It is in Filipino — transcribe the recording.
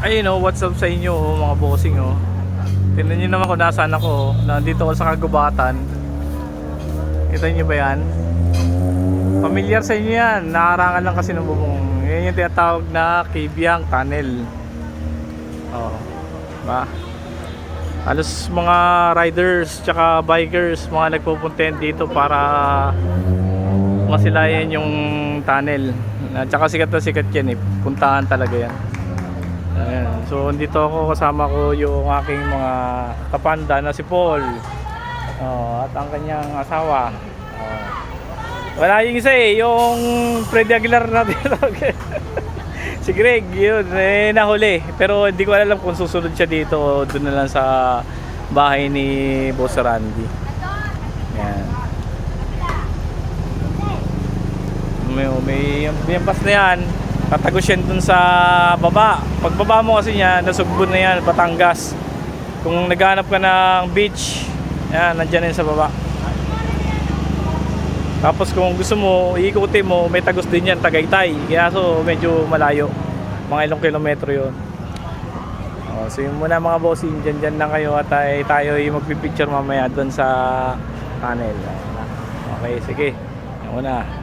Ayun oh, what's up sa inyo oh, mga bossing oh. Tingnan niyo naman kung nasaan ako. oh. Nandito ako sa kagubatan. Kita niyo ba yan? Familiar sa inyo yan. Nakarangan lang kasi ng bubong. Yan yung tinatawag na Kibyang Tunnel. Oh. Ba? Halos mga riders tsaka bikers mga nagpupunta dito para masilayan yung tunnel. At saka sikat na sikat yan eh. Puntahan talaga yan. Ayan. So, dito ako kasama ko yung aking mga kapanda na si Paul. Oh, at ang kanyang asawa. Oh. Wala yung isa eh, yung Freddy Aguilar natin. si Greg, yun, eh, nahuli. Pero hindi ko alam kung susunod siya dito o doon na lang sa bahay ni Boss Randy. Yan. May, may, may pass na yan. Tatagos yan dun sa baba. Pagbaba mo kasi niya, nasugbo na yan, Batangas. Kung naghanap ka ng beach, yan, nandyan yan sa baba. Tapos kung gusto mo, iikutin mo, may tagos din yan, Tagaytay. Kaya so, medyo malayo. Mga ilang kilometro yon. Oh, so yun muna mga bossing, dyan dyan lang kayo at ay, tayo yung magpipicture mamaya doon sa tunnel. Okay, sige. Yan muna.